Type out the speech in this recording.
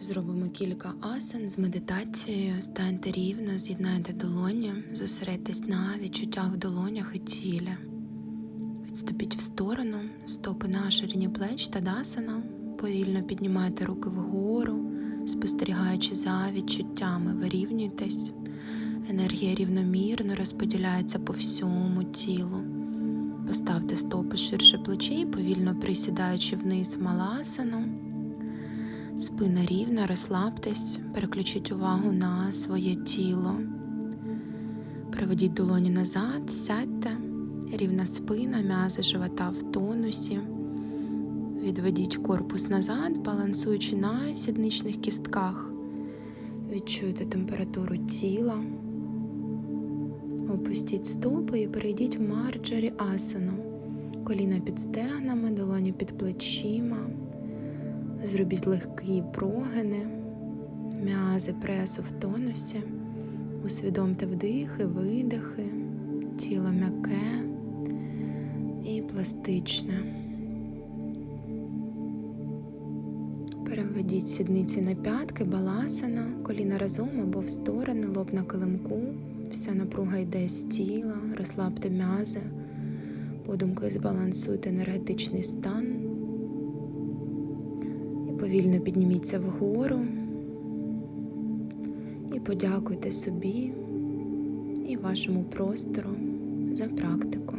Зробимо кілька асан з медитацією. Станьте рівно, з'єднайте долоні, зосередьтесь на відчуттях в долонях і тілі. Відступіть в сторону, стопи на ширині плеч та дасана. Повільно піднімайте руки вгору, спостерігаючи за відчуттями, вирівнюйтесь. Енергія рівномірно розподіляється по всьому тілу. Поставте стопи ширше плечей, повільно присідаючи вниз в маласану. Спина рівна, розслабтесь, переключіть увагу на своє тіло. Приведіть долоні назад, сядьте, рівна спина, м'язи живота в тонусі. Відведіть корпус назад, балансуючи на сідничних кістках. Відчуйте температуру тіла. Опустіть стопи і перейдіть в марджарі асану. Коліна під стегнами, долоні під плечима. Зробіть легкі прогини, м'язи пресу в тонусі. Усвідомте вдихи, видихи, тіло м'яке і пластичне. Переведіть сідниці на п'ятки, баласана, коліна разом або в сторони, лоб на килимку. Вся напруга йде з тіла, розслабте м'язи, подумки збалансуйте енергетичний стан. Повільно підніміться вгору і подякуйте собі і вашому простору за практику.